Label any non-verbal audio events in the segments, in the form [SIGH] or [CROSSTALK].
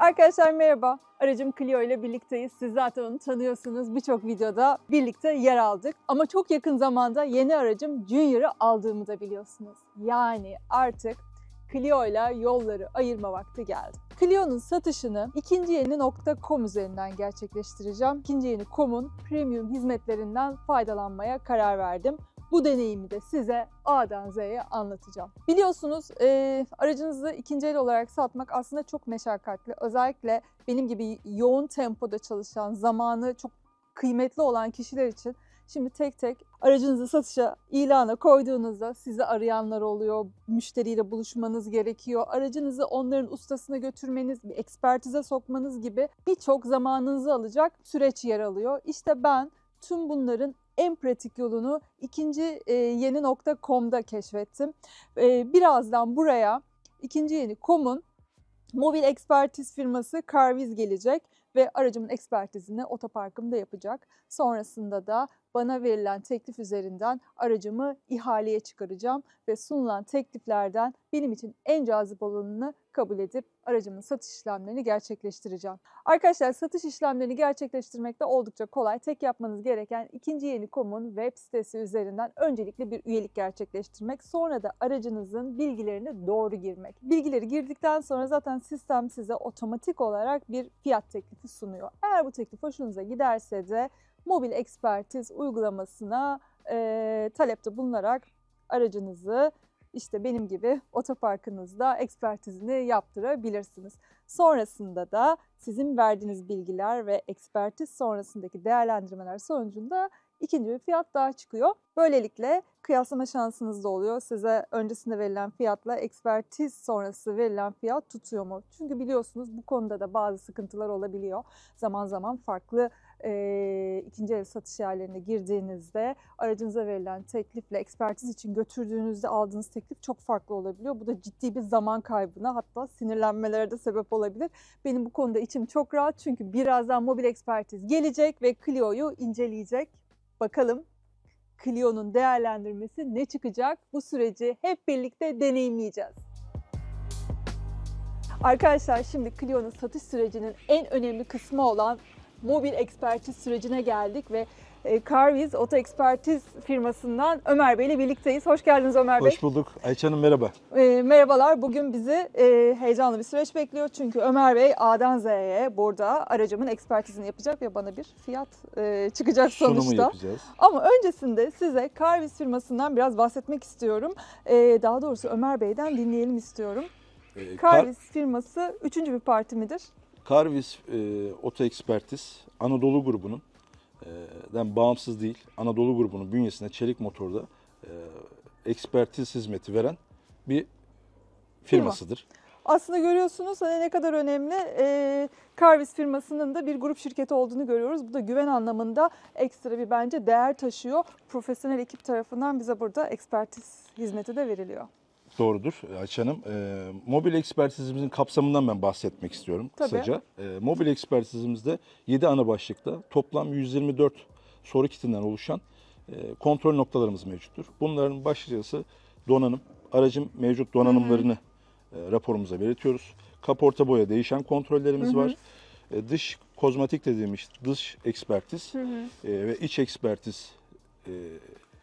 Arkadaşlar merhaba. Aracım Clio ile birlikteyiz. Siz zaten onu tanıyorsunuz. Birçok videoda birlikte yer aldık. Ama çok yakın zamanda yeni aracım Junior'ı aldığımı da biliyorsunuz. Yani artık Clio ile yolları ayırma vakti geldi. Clio'nun satışını ikinciyeni.com üzerinden gerçekleştireceğim. İkinciyeni.com'un premium hizmetlerinden faydalanmaya karar verdim. Bu deneyimi de size A'dan Z'ye anlatacağım. Biliyorsunuz e, aracınızı ikinci el olarak satmak aslında çok meşakkatli. Özellikle benim gibi yoğun tempoda çalışan, zamanı çok kıymetli olan kişiler için Şimdi tek tek aracınızı satışa ilana koyduğunuzda sizi arayanlar oluyor. Müşteriyle buluşmanız gerekiyor. Aracınızı onların ustasına götürmeniz, bir ekspertize sokmanız gibi birçok zamanınızı alacak süreç yer alıyor. İşte ben tüm bunların en pratik yolunu ikinci e, keşfettim. E, birazdan buraya ikinci yeni.com'un mobil ekspertiz firması Carviz gelecek ve aracımın ekspertizini otoparkımda yapacak. Sonrasında da bana verilen teklif üzerinden aracımı ihaleye çıkaracağım ve sunulan tekliflerden benim için en cazip olanını kabul edip aracımın satış işlemlerini gerçekleştireceğim. Arkadaşlar satış işlemlerini gerçekleştirmek de oldukça kolay. Tek yapmanız gereken ikinci yeni.com'un web sitesi üzerinden öncelikle bir üyelik gerçekleştirmek. Sonra da aracınızın bilgilerini doğru girmek. Bilgileri girdikten sonra zaten sistem size otomatik olarak bir fiyat teklifi sunuyor. Eğer bu teklif hoşunuza giderse de mobil ekspertiz uygulamasına e, talepte bulunarak aracınızı işte benim gibi otoparkınızda ekspertizini yaptırabilirsiniz. Sonrasında da sizin verdiğiniz bilgiler ve ekspertiz sonrasındaki değerlendirmeler sonucunda ikinci bir fiyat daha çıkıyor. Böylelikle kıyaslama şansınız da oluyor. Size öncesinde verilen fiyatla ekspertiz sonrası verilen fiyat tutuyor mu? Çünkü biliyorsunuz bu konuda da bazı sıkıntılar olabiliyor. Zaman zaman farklı e, ikinci el satış yerlerine girdiğinizde aracınıza verilen teklifle ekspertiz için götürdüğünüzde aldığınız teklif çok farklı olabiliyor. Bu da ciddi bir zaman kaybına hatta sinirlenmelere de sebep olabilir. Benim bu konuda içim çok rahat çünkü birazdan mobil ekspertiz gelecek ve Clio'yu inceleyecek. Bakalım Clio'nun değerlendirmesi ne çıkacak? Bu süreci hep birlikte deneyimleyeceğiz. Arkadaşlar şimdi Clio'nun satış sürecinin en önemli kısmı olan mobil ekspertiz sürecine geldik ve e, Carviz Oto Ekspertiz firmasından Ömer Bey ile birlikteyiz. Hoş geldiniz Ömer Bey. Hoş bulduk. Ayça Hanım merhaba. E, merhabalar. Bugün bizi e, heyecanlı bir süreç bekliyor. Çünkü Ömer Bey A'dan Z'ye burada aracımın ekspertizini yapacak ve bana bir fiyat e, çıkacak sonuçta. Sunumu yapacağız. Ama öncesinde size Carviz firmasından biraz bahsetmek istiyorum. E, daha doğrusu Ömer Bey'den dinleyelim istiyorum. Kar, Carviz firması üçüncü bir parti midir? Carvis e, Oto Ekspertiz Anadolu grubunun e, bağımsız değil. Anadolu grubunun bünyesinde çelik motorda e, ekspertiz hizmeti veren bir firmasıdır. Aslında görüyorsunuz hani ne kadar önemli. E, Carvis firmasının da bir grup şirketi olduğunu görüyoruz. Bu da güven anlamında ekstra bir bence değer taşıyor. Profesyonel ekip tarafından bize burada ekspertiz hizmeti de veriliyor. Doğrudur Ayça Hanım. E, mobil ekspertizimizin kapsamından ben bahsetmek istiyorum Tabii. kısaca. E, mobil ekspertizimizde 7 ana başlıkta toplam 124 soru kitinden oluşan e, kontrol noktalarımız mevcuttur. Bunların başlıcası donanım. Aracın mevcut donanımlarını e, raporumuza belirtiyoruz. Kaporta boya değişen kontrollerimiz Hı hı. var. E, dış kozmetik dediğimiz dış ekspertiz Hı hı. e, ve iç ekspertiz e,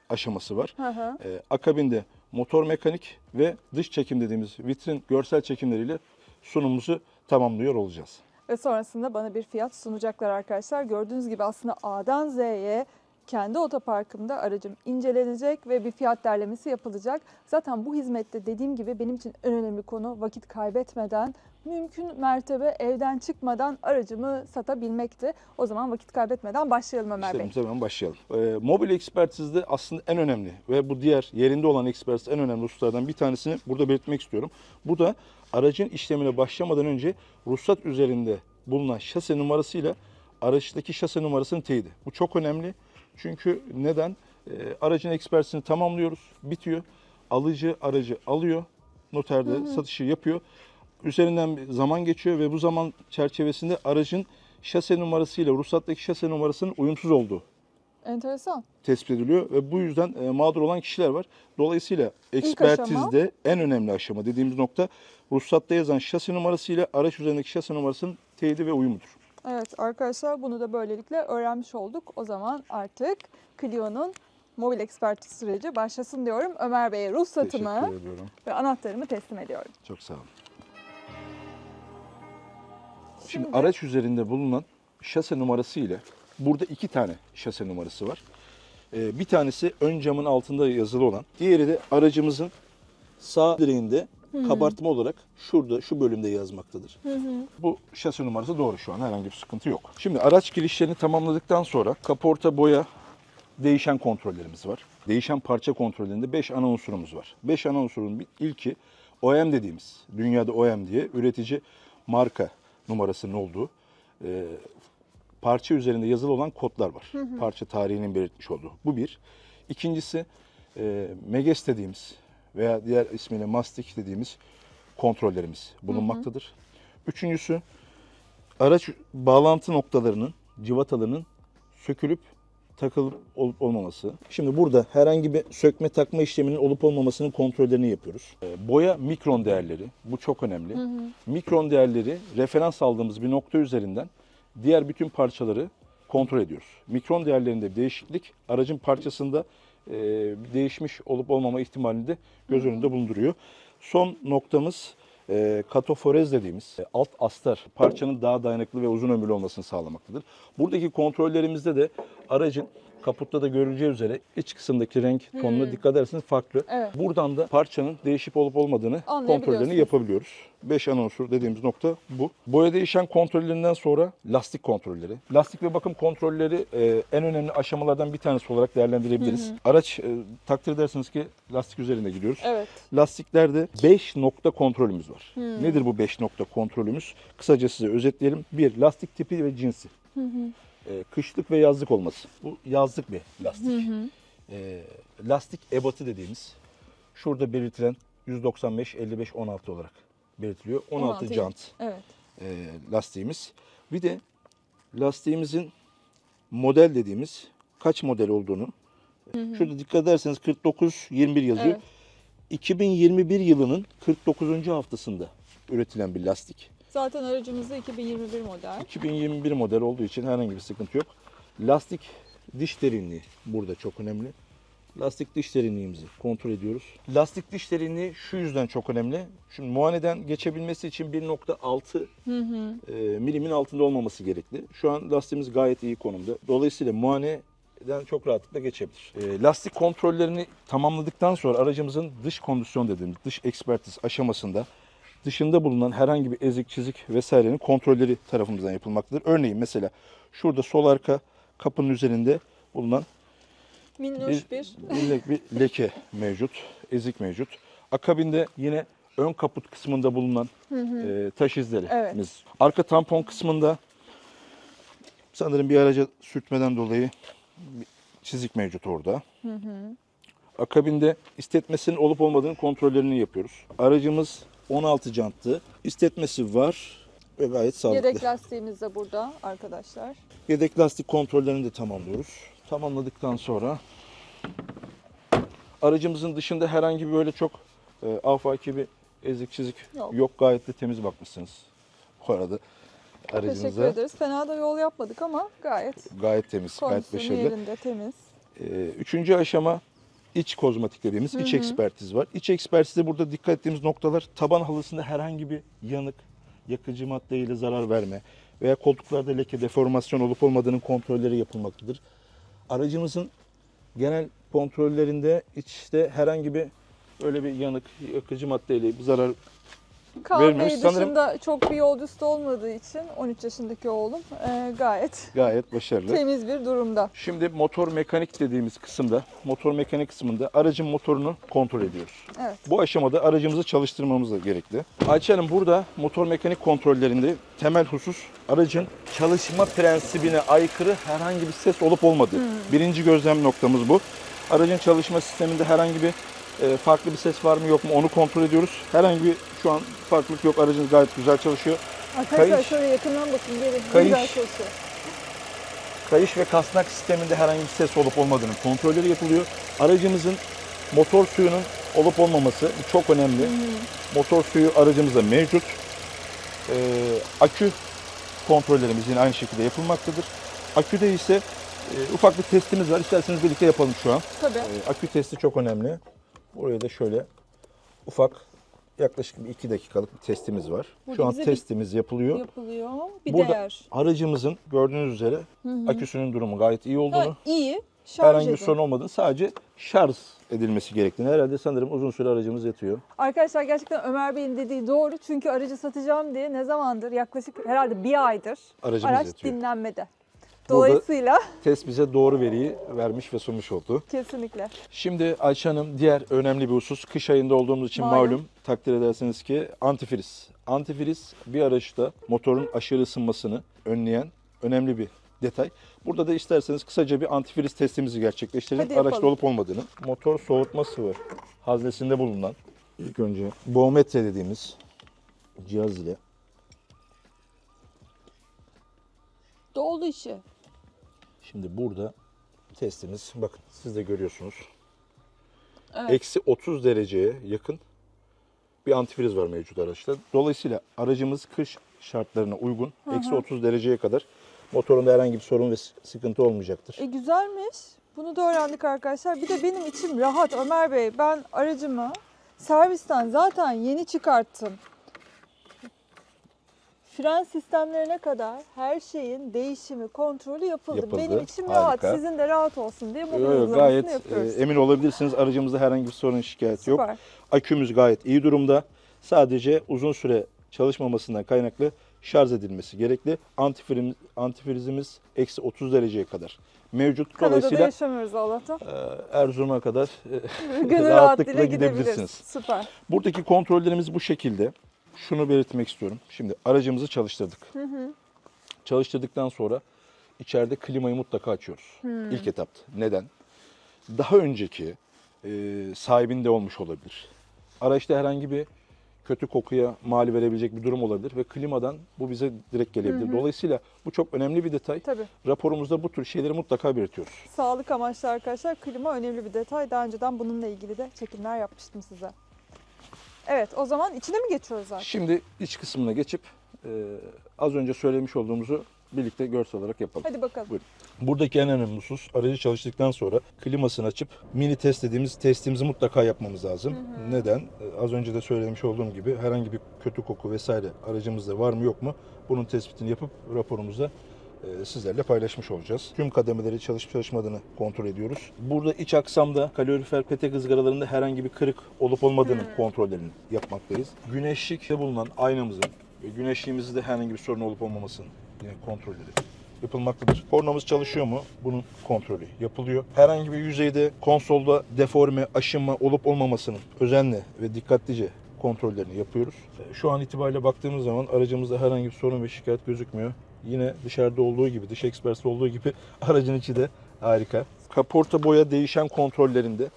aşaması var. Hı hı. E, akabinde motor mekanik ve dış çekim dediğimiz vitrin görsel çekimleriyle sunumumuzu tamamlıyor olacağız. Ve sonrasında bana bir fiyat sunacaklar arkadaşlar. Gördüğünüz gibi aslında A'dan Z'ye kendi otoparkımda aracım incelenecek ve bir fiyat derlemesi yapılacak. Zaten bu hizmette dediğim gibi benim için en önemli konu vakit kaybetmeden, mümkün mertebe evden çıkmadan aracımı satabilmekti. O zaman vakit kaybetmeden başlayalım Ömer Bey. İşlemimize hemen başlayalım. E, mobil ekspertizde aslında en önemli ve bu diğer yerinde olan ekspertiz en önemli hususlardan bir tanesini burada belirtmek istiyorum. Bu da aracın işlemine başlamadan önce ruhsat üzerinde bulunan şase numarasıyla araçtaki şase numarasının teyidi. Bu çok önemli. Çünkü neden? E, aracın ekspertizini tamamlıyoruz, bitiyor. Alıcı aracı alıyor, noterde satışı yapıyor. Üzerinden bir zaman geçiyor ve bu zaman çerçevesinde aracın şase numarasıyla ruhsattaki şase numarasının uyumsuz olduğu Enteresan. tespit ediliyor ve bu yüzden e, mağdur olan kişiler var. Dolayısıyla ekspertizde en önemli aşama dediğimiz nokta ruhsatta yazan şasi numarası ile araç üzerindeki şasi numarasının teyidi ve uyumudur. Evet arkadaşlar bunu da böylelikle öğrenmiş olduk. O zaman artık Clio'nun mobil ekspertiz süreci başlasın diyorum. Ömer Bey'e ruhsatımı ve anahtarımı teslim ediyorum. Çok sağ olun. Şimdi, araç üzerinde bulunan şase numarası ile burada iki tane şase numarası var. Ee, bir tanesi ön camın altında yazılı olan, diğeri de aracımızın sağ direğinde kabartma olarak şurada şu bölümde yazmaktadır. Bu şase numarası doğru şu an herhangi bir sıkıntı yok. Şimdi araç girişlerini tamamladıktan sonra kaporta boya değişen kontrollerimiz var. Değişen parça kontrollerinde 5 ana unsurumuz var. 5 ana unsurun bir- ilki OEM dediğimiz, dünyada OEM diye üretici marka numarasının olduğu e, parça üzerinde yazılı olan kodlar var. Parça tarihinin belirtmiş olduğu. Bu bir. İkincisi e, MEGES dediğimiz veya diğer ismiyle mastik dediğimiz kontrollerimiz bulunmaktadır. Üçüncüsü araç bağlantı noktalarının, civatalarının sökülüp takılıp olup olmaması. Şimdi burada herhangi bir sökme takma işleminin olup olmamasının kontrollerini yapıyoruz. Ee, Boya mikron değerleri, bu çok önemli. Mikron değerleri referans aldığımız bir nokta üzerinden diğer bütün parçaları kontrol ediyoruz. Mikron değerlerinde bir değişiklik aracın parçasında e, değişmiş olup olmama ihtimalini de göz önünde bulunduruyor. Son noktamız e, katoforez dediğimiz e, alt astar parçanın daha dayanıklı ve uzun ömürlü olmasını sağlamaktadır. Buradaki kontrollerimizde de aracın kaputta da görüleceği üzere iç kısımdaki renk tonuna dikkat ederseniz farklı. Evet. Buradan da parçanın değişip olup olmadığını Anlayabiliyorsunuz. kontrollerini yapabiliyoruz. 5 ana unsur dediğimiz nokta bu. Boya değişen kontrollerinden sonra lastik kontrolleri. Lastik ve bakım kontrolleri e, en önemli aşamalardan bir tanesi olarak değerlendirebiliriz. Araç e, takdir edersiniz ki lastik üzerinde gidiyoruz. Evet. Lastiklerde 5 nokta kontrolümüz var. Nedir bu 5 nokta kontrolümüz? Kısaca size özetleyelim. Bir, lastik tipi ve cinsi. Ee, kışlık ve yazlık olması. Bu yazlık bir lastik. Ee, lastik ebatı dediğimiz şurada belirtilen 195, 55, 16 olarak belirtiliyor. 16, 16 jant Evet. e, lastiğimiz. Bir de lastiğimizin model dediğimiz kaç model olduğunu şurada dikkat ederseniz 49 21 yazıyor. Evet. 2021 yılının 49. haftasında üretilen bir lastik. Zaten aracımızda 2021 model. 2021 model olduğu için herhangi bir sıkıntı yok. Lastik diş derinliği burada çok önemli. Lastik diş derinliğimizi kontrol ediyoruz. Lastik diş derinliği şu yüzden çok önemli. Şimdi muayeneden geçebilmesi için 1.6 e, milimin altında olmaması gerekli. Şu an lastiğimiz gayet iyi konumda. Dolayısıyla muayeneden çok rahatlıkla geçebilir. E, lastik kontrollerini tamamladıktan sonra aracımızın dış kondisyon dediğimiz dış ekspertiz aşamasında dışında bulunan herhangi bir ezik, çizik vesairenin kontrolleri tarafımızdan yapılmaktadır. Örneğin mesela şurada sol arka kapının üzerinde bulunan Minnoş bir. bir, bir leke mevcut, ezik mevcut. Akabinde yine ön kaput kısmında bulunan e, taş izlerimiz. Evet. Arka tampon kısmında sanırım bir araca sürtmeden dolayı bir çizik mevcut orada. Akabinde istetmesinin olup olmadığını kontrollerini yapıyoruz. Aracımız 16 jantlı. İstetmesi var ve gayet sağlıklı. Yedek lastiğimiz de burada arkadaşlar. Yedek lastik kontrollerini de tamamlıyoruz. Tamamladıktan sonra aracımızın dışında herhangi bir böyle çok e, afaki bir ezik çizik Yok. yok. Gayet de temiz bakmışsınız. Bu arada Teşekkür aracınıza ederiz. Fena da yol yapmadık ama gayet gayet temiz, gayet başarılı. yerinde, temiz. E, üçüncü aşama iç kozmetik dediğimiz iç ekspertiz var. İç ekspertizde burada dikkat ettiğimiz noktalar taban halısında herhangi bir yanık, yakıcı maddeyle zarar verme veya koltuklarda leke, deformasyon olup olmadığının kontrolleri yapılmaktadır. Aracımızın genel kontrollerinde içte herhangi bir öyle bir yanık, yakıcı maddeyle bir zarar Kaan Bey Vermiyoruz. Sanırım- dışında çok bir yolcusu da olmadığı için 13 yaşındaki oğlum e, gayet gayet başarılı. temiz bir durumda. Şimdi motor mekanik dediğimiz kısımda, motor mekanik kısmında aracın motorunu kontrol ediyoruz. Evet. Bu aşamada aracımızı çalıştırmamız da gerekli. Ayça Hanım burada motor mekanik kontrollerinde temel husus aracın çalışma prensibine aykırı herhangi bir ses olup olmadığı. Birinci gözlem noktamız bu. Aracın çalışma sisteminde herhangi bir e, farklı bir ses var mı yok mu onu kontrol ediyoruz. Herhangi bir şu an farklılık yok. Aracınız gayet güzel çalışıyor. Arkadaşlar Kayış- şöyle yakından bakın gelin. Kayış- Güzel çalışıyor. kayış ve kasnak sisteminde herhangi bir ses olup olmadığını kontrolleri yapılıyor. Aracımızın motor suyunun olup olmaması çok önemli. Motor suyu aracımızda mevcut. Ee, akü kontrollerimiz yine aynı şekilde yapılmaktadır. Aküde ise e, ufak bir testimiz var. İsterseniz birlikte yapalım şu an. Tabii. Ee, akü testi çok önemli. Buraya da şöyle ufak yaklaşık bir iki dakikalık bir testimiz var. Burada şu an bize bir- testimiz yapılıyor. Yapılıyor. Bir Burada değer. aracımızın gördüğünüz üzere aküsünün durumu gayet iyi olduğunu, Ha, iyi. Şarj herhangi bir edin. sorun olmadığını, sadece şarj edilmesi gerektiğini. Herhalde sanırım uzun süre aracımız yatıyor. Arkadaşlar gerçekten Ömer Bey'in dediği doğru. Çünkü aracı satacağım diye ne zamandır yaklaşık herhalde bir aydır Aracımız araç yatıyor. dinlenmede. Dolayısıyla Test bize doğru veriyi vermiş ve sunmuş oldu. kesinlikle. Şimdi Ayşe Hanım diğer önemli bir husus. Kış ayında olduğumuz için Malum. malum, takdir edersiniz ki antifriz. Antifriz bir araçta motorun aşırı ısınmasını önleyen önemli bir detay. Burada da isterseniz kısaca bir antifriz testimizi gerçekleştirelim. Araçta olup olmadığını. Motor soğutma sıvı haznesinde bulunan ilk önce boğmetre dediğimiz cihaz ile Doldu işi. Şimdi burada testimiz bakın siz de görüyorsunuz. Evet. Eksi 30 dereceye yakın bir antifriz var mevcut araçta. Dolayısıyla aracımız kış şartlarına uygun. Eksi 30 dereceye kadar motorunda herhangi bir sorun ve sıkıntı olmayacaktır. E güzelmiş. Bunu da öğrendik arkadaşlar. Bir de benim içim rahat Ömer Bey. Ben aracımı servisten zaten yeni çıkarttım. Fren sistemlerine kadar her şeyin değişimi, kontrolü yapıldı. Yapıldı. Benim içim Harika. rahat. Sizin de rahat olsun diye mobil Yo, yo, uygulamasını gayet yapıyoruz. e, emin olabilirsiniz. Aracımızda herhangi bir sorun şikayet yok. Süper. Akümüz gayet iyi durumda. Sadece uzun süre çalışmamasından kaynaklı şarj edilmesi gerekli. Antifriz, antifrizimiz eksi 30 dereceye kadar mevcut. Kanada'da Dolayısıyla yaşamıyoruz Allah'tan. e, Erzurum'a kadar [LAUGHS] e, rahatlıkla rahatlığıyla gidebilirsiniz. Süper. Buradaki kontrollerimiz bu şekilde. Şunu belirtmek istiyorum. Şimdi aracımızı çalıştırdık. Çalıştırdıktan sonra içeride klimayı mutlaka açıyoruz. İlk etapta. Neden? Daha önceki e, sahibinde olmuş olabilir. Araçta herhangi bir kötü kokuya mal verebilecek bir durum olabilir ve klimadan bu bize direkt gelebilir. Dolayısıyla bu çok önemli bir detay. Tabii. Raporumuzda bu tür şeyleri mutlaka belirtiyoruz. Sağlık amaçlı arkadaşlar klima önemli bir detay. Daha önceden bununla ilgili de çekimler yapmıştım size. Evet o zaman içine mi geçiyoruz artık? Şimdi iç kısmına geçip e, az önce söylemiş olduğumuzu birlikte görsel olarak yapalım. Hadi bakalım. Buyurun. Buradaki en önemli husus aracı çalıştıktan sonra klimasını açıp mini test dediğimiz testimizi mutlaka yapmamız lazım. Neden? Ee, Az önce de söylemiş olduğum gibi herhangi bir kötü koku vesaire aracımızda var mı yok mu bunun tespitini yapıp raporumuzda e, sizlerle paylaşmış olacağız. Tüm kademeleri çalışıp çalışmadığını kontrol ediyoruz. Burada iç aksamda kalorifer petek ızgaralarında herhangi bir kırık olup olmadığını kontrollerini yapmaktayız. Güneşlikte bulunan aynamızın ve güneşliğimizde herhangi bir sorun olup olmamasının yine kontrolleri yapılmaktadır. Kornamız çalışıyor mu? Bunun kontrolü yapılıyor. Herhangi bir yüzeyde konsolda deforme, aşınma olup olmamasının özenle ve dikkatlice kontrollerini yapıyoruz. E, Şu an itibariyle baktığımız zaman aracımızda herhangi bir sorun ve şikayet gözükmüyor. Yine dışarıda olduğu gibi, dış ekspersi olduğu gibi [LAUGHS] aracın içi de harika. Kaporta boya değişen kontrollerinde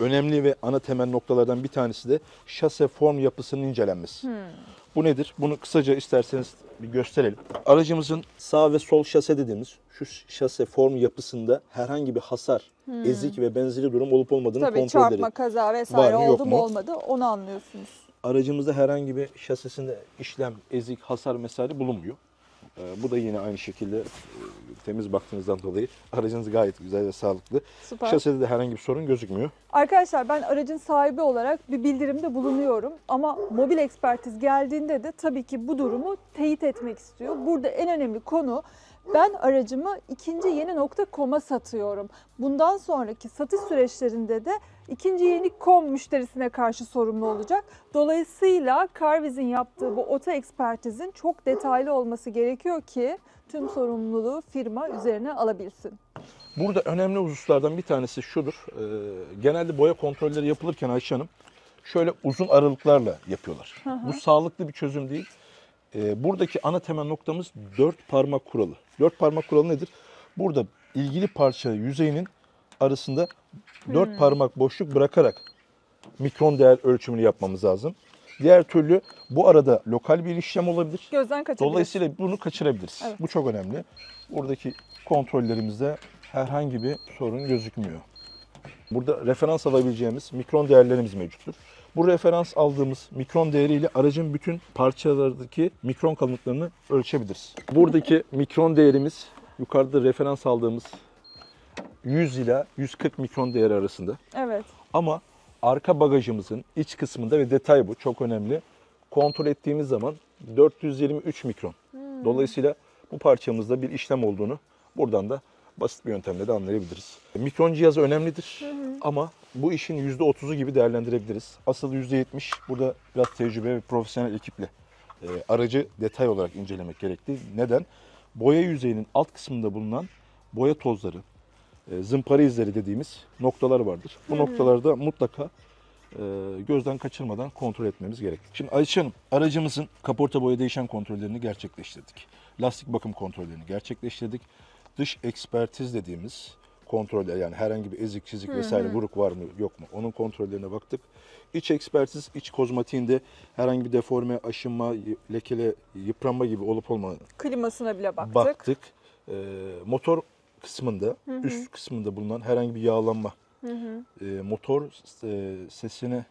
önemli ve ana temel noktalardan bir tanesi de şase form yapısının incelenmesi. Bu nedir? Bunu kısaca isterseniz bir gösterelim. Aracımızın sağ ve sol şase dediğimiz şu şase form yapısında herhangi bir hasar, ezik ve benzeri durum olup olmadığını Tabii kontrolleri. çarpma, kaza vesaire Var mı, yok oldu mu mu? olmadı onu anlıyorsunuz. Aracımızda herhangi bir şasesinde işlem, ezik, hasar vesaire bulunmuyor. Ee, bu da yine aynı şekilde e, temiz baktığınızdan dolayı aracınız gayet güzel ve sağlıklı. Süper. Şasede de herhangi bir sorun gözükmüyor. Arkadaşlar ben aracın sahibi olarak bir bildirimde bulunuyorum ama mobil ekspertiz geldiğinde de tabii ki bu durumu teyit etmek istiyor. Burada en önemli konu ben aracımı ikinci yeni nokta.com'a satıyorum. Bundan sonraki satış süreçlerinde de ikinci yeni com müşterisine karşı sorumlu olacak. Dolayısıyla Carviz'in yaptığı bu oto ekspertizin çok detaylı olması gerekiyor ki tüm sorumluluğu firma üzerine alabilsin. Burada önemli hususlardan bir tanesi şudur. Ee, genelde boya kontrolleri yapılırken Ayşe Hanım şöyle uzun aralıklarla yapıyorlar. Bu sağlıklı bir çözüm değil. Ee, buradaki ana temel noktamız dört parmak kuralı. Dört parmak kuralı nedir? Burada ilgili parça yüzeyinin arasında dört parmak boşluk bırakarak mikron değer ölçümünü yapmamız lazım. Diğer türlü bu arada lokal bir işlem olabilir. Gözden kaçabilir. Dolayısıyla bunu kaçırabiliriz. Evet. Bu çok önemli. Buradaki kontrollerimizde herhangi bir sorun gözükmüyor. Burada referans alabileceğimiz mikron değerlerimiz mevcuttur. Bu referans aldığımız mikron değeriyle aracın bütün parçalardaki mikron kalınlıklarını ölçebiliriz. Buradaki mikron değerimiz yukarıda referans aldığımız 100 ila 140 mikron değeri arasında. Evet. Ama arka bagajımızın iç kısmında ve detay bu çok önemli. Kontrol ettiğimiz zaman 423 mikron. Dolayısıyla bu parçamızda bir işlem olduğunu buradan da basit bir yöntemle de anlayabiliriz. Mikron cihazı önemlidir ama bu işin %30'u gibi değerlendirebiliriz. Asıl %70 burada biraz tecrübe ve profesyonel ekiple e, aracı detay olarak incelemek gerekli. Neden? Boya yüzeyinin alt kısmında bulunan boya tozları, e, zımpara izleri dediğimiz noktalar vardır. Bu noktalarda mutlaka e, gözden kaçırmadan kontrol etmemiz gerek. Şimdi Ayşe Hanım, aracımızın kaporta boya değişen kontrollerini gerçekleştirdik. Lastik bakım kontrollerini gerçekleştirdik. Dış ekspertiz dediğimiz kontroller yani herhangi bir ezik, çizik vesaire vuruk var mı yok mu onun kontrollerine baktık. İç ekspertiz, iç kozmatiğinde herhangi bir deforme, aşınma, lekele, yıpranma gibi olup olmadığını Klimasına bile baktık. baktık. Ee, motor kısmında, üst kısmında bulunan herhangi bir yağlanma, e, motor e, sesine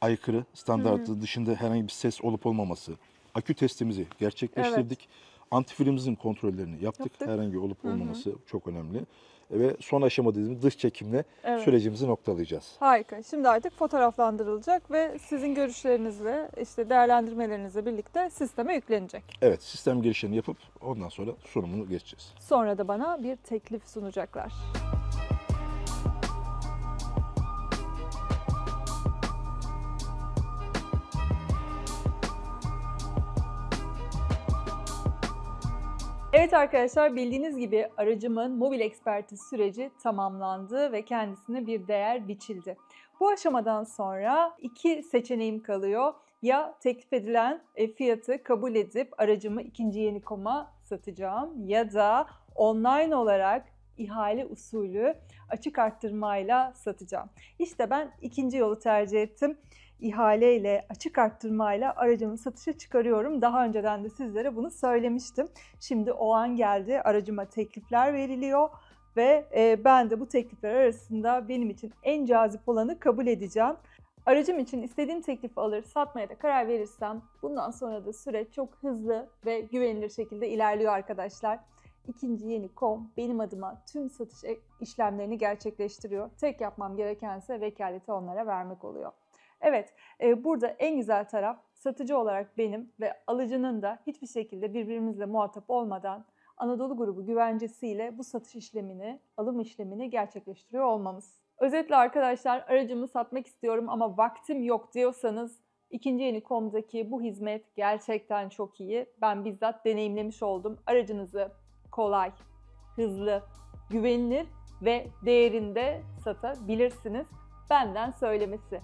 aykırı, standartı dışında herhangi bir ses olup olmaması, akü testimizi gerçekleştirdik. Antifrizimizin kontrollerini yaptık. Yaptık. Herhangi olup olmaması çok önemli. Ve son aşama dediğimiz dış çekimle Evet. sürecimizi noktalayacağız. Harika. Şimdi artık fotoğraflandırılacak ve sizin görüşlerinizle, işte değerlendirmelerinizle birlikte sisteme yüklenecek. Evet, sistem girişlerini yapıp ondan sonra sunumunu geçeceğiz. Sonra da bana bir teklif sunacaklar. Evet arkadaşlar bildiğiniz gibi aracımın mobil ekspertiz süreci tamamlandı ve kendisine bir değer biçildi. Bu aşamadan sonra iki seçeneğim kalıyor. Ya teklif edilen e, fiyatı kabul edip aracımı ikinci Yenikom'a satacağım ya da online olarak ihale usulü açık arttırmayla satacağım. İşte ben ikinci yolu tercih ettim. İhale ile açık arttırmayla aracımı satışa çıkarıyorum. Daha önceden de sizlere bunu söylemiştim. Şimdi o an geldi. Aracıma teklifler veriliyor ve e, ben de bu teklifler arasında benim için en cazip olanı kabul edeceğim. Aracım için istediğim teklifi alır, satmaya da karar verirsem bundan sonra da süreç çok hızlı ve güvenilir şekilde ilerliyor arkadaşlar. İkinci yeni kom benim adıma tüm satış e- işlemlerini gerçekleştiriyor. Tek yapmam gerekense vekaleti onlara vermek oluyor. Evet, e, burada en güzel taraf satıcı olarak benim ve alıcının da hiçbir şekilde birbirimizle muhatap olmadan Anadolu grubu güvencesiyle bu satış işlemini, alım işlemini gerçekleştiriyor olmamız. Özetle arkadaşlar aracımı satmak istiyorum ama vaktim yok diyorsanız ikinci yeni komdaki bu hizmet gerçekten çok iyi. Ben bizzat deneyimlemiş oldum. Aracınızı kolay, hızlı, güvenilir ve değerinde satabilirsiniz. Benden söylemesi.